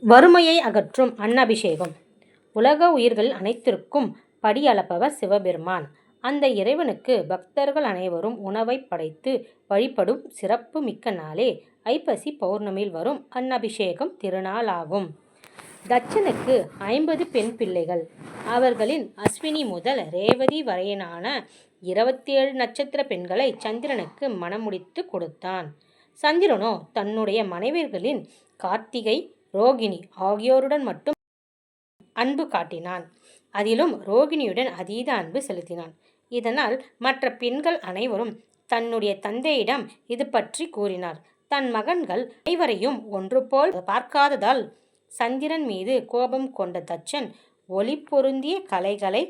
வறுமையை அகற்றும் அன்னபிஷேகம் உலக உயிர்கள் அனைத்திற்கும் படி அளப்பவர் சிவபெருமான். அந்த இறைவனுக்கு பக்தர்கள் அனைவரும் உணவைப் படைத்து வழிபடும் சிறப்பு மிக்க நாளே ஐப்பசி பௌர்ணமியில் வரும் அன்னாபிஷேகம் திருநாளாகும். தட்சனுக்கு ஐம்பது பெண் பிள்ளைகள். அவர்களின் அஸ்வினி முதல் ரேவதி வரையனான இருபத்தி ஏழு நட்சத்திர பெண்களை சந்திரனுக்கு மணம் கொடுத்தான். சந்திரனோ தன்னுடைய மனைவியர்களின் கார்த்திகை, ரோகிணி ஆகியோருடன் மட்டும் அன்பு காட்டினான். அதிலும் ரோகிணியுடன் அதீத அன்பு செலுத்தினான். இதனால் மற்ற பெண்கள் அனைவரும் தன்னுடைய தந்தையிடம் இது பற்றி கூறினார் தன் மகன்கள் அனைவரையும் ஒன்று போல் பார்க்காததால் சந்திரன் மீது கோபம் கொண்ட தச்சன் ஒளி பொருந்திய கலைகளை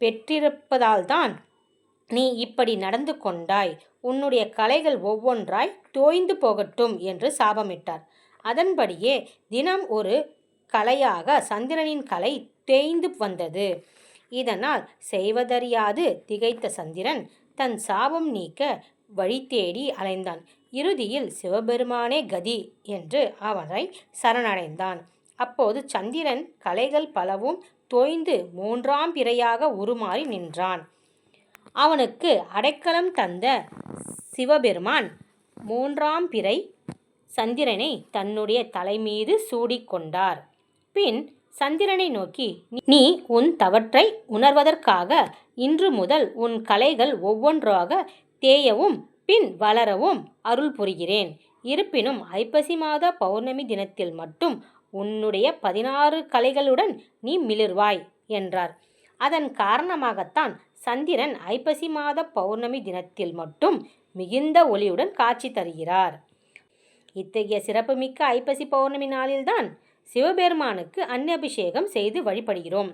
பெற்றிருப்பதால்தான் நீ இப்படி நடந்து கொண்டாய். உன்னுடைய கலைகள் ஒவ்வொன்றாய் தோய்ந்து போகட்டும் என்று சாபமிட்டார். அதன்படியே தினம் ஒரு கலையாக சந்திரனின் கலை தேய்ந்து வந்தது. இதனால் செய்வதறியாது திகைத்த சந்திரன் தன் சாபம் நீக்க வழி தேடி அலைந்தான். இறுதியில் சிவபெருமானே கதி என்று அவரை சரணடைந்தான். அப்போது சந்திரன் கலைகள் பலவும் தோய்ந்து மூன்றாம் பிறையாக உருமாறி நின்றான். அவனுக்கு அடைக்கலம் தந்த சிவபெருமான் மூன்றாம் பிறை சந்திரனை தன்னுடைய தலைமீது சூடிக்கொண்டார் பின் சந்திரனை நோக்கி நீ உன் தவற்றை உணர்வதற்காக இன்று முதல் உன் கலைகள் ஒவ்வொன்றாக தேயவும் பின் வளரவும் அருள் புரிகிறேன். இருப்பினும் ஐப்பசி மாத பௌர்ணமி தினத்தில் மட்டும் உன்னுடைய பதினாறு கலைகளுடன் நீ மிளிர்வாய் என்றார். அதன் காரணமாகத்தான் சந்திரன் ஐப்பசி மாத பௌர்ணமி தினத்தில் மட்டும் மிகுந்த ஒளியுடன் காட்சி தருகிறார். இத்தகைய சிறப்புமிக்க ஐப்பசி பௌர்ணமி நாளில்தான் சிவபெருமானுக்கு அன்னபிஷேகம் செய்து வழிபடுகிறோம்.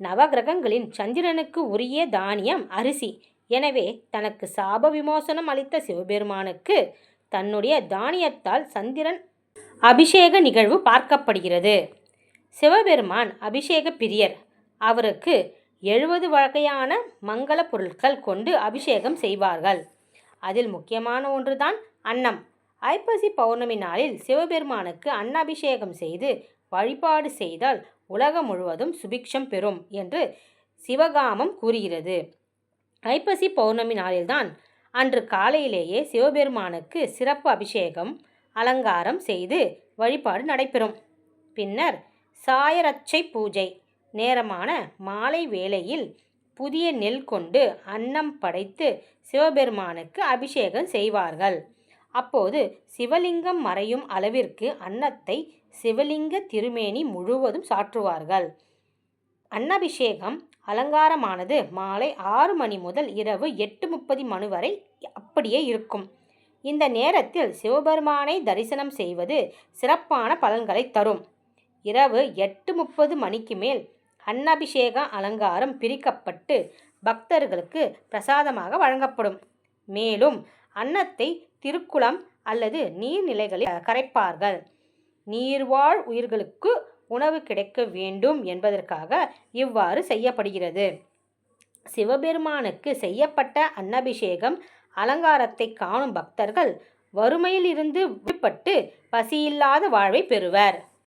நவகிரகங்களின் சந்திரனுக்கு உரிய தானியம் அரிசி. எனவே தனக்கு சாப விமோசனம் அளித்த சிவபெருமானுக்கு தன்னுடைய தானியத்தால் சந்திரன் அபிஷேக நிகழ்வு பார்க்கப்படுகிறது. சிவபெருமான் அபிஷேக பிரியர். அவருக்கு எழுபது வகையான மங்கள பொருட்கள் கொண்டு அபிஷேகம் செய்வார்கள். அதில் முக்கியமான ஒன்றுதான் அன்னம். ஐப்பசி பௌர்ணமி நாளில் சிவபெருமானுக்கு அன்னாபிஷேகம் செய்து வழிபாடு செய்தால் உலகம் முழுவதும் சுபிக்ஷம் பெறும் என்று சிவகாமம் கூறுகிறது. ஐப்பசி பௌர்ணமி நாளில்தான் அன்று காலையிலேயே சிவபெருமானுக்கு சிறப்பு அபிஷேகம் அலங்காரம் செய்து வழிபாடு நடைபெறும். பின்னர் சாயரட்சை பூஜை நேரமான மாலை வேளையில் புதிய நெல் கொண்டு அன்னம் படைத்து சிவபெருமானுக்கு அபிஷேகம் செய்வார்கள். அப்போது சிவலிங்கம் மறையும் அளவிற்கு அன்னத்தை சிவலிங்க திருமேனி முழுவதும் சாற்றுவார்கள். அன்னபிஷேகம் அலங்காரமானது மாலை ஆறு மணி முதல் இரவு எட்டு முப்பது மணி வரை அப்படியே இருக்கும். இந்த நேரத்தில் சிவபெருமானை தரிசனம் செய்வது சிறப்பான பலன்களை தரும். இரவு எட்டு முப்பது மணிக்கு மேல் அன்னபிஷேக அலங்காரம் பிரிக்கப்பட்டு பக்தர்களுக்கு பிரசாதமாக வழங்கப்படும். மேலும் அன்னத்தை திருக்குளம் அல்லது நீர்நிலைகளில் கரைப்பார்கள். நீர்வாழ் உயிர்களுக்கு உணவு கிடைக்க வேண்டும் என்பதற்காக இவ்வாறு செய்யப்படுகிறது. சிவபெருமானுக்கு செய்யப்பட்ட அன்னபிஷேகம் அலங்காரத்தை காணும் பக்தர்கள் வறுமையில் இருந்து விடுபட்டு பசியில்லாத வாழ்வைப் பெறுவர்.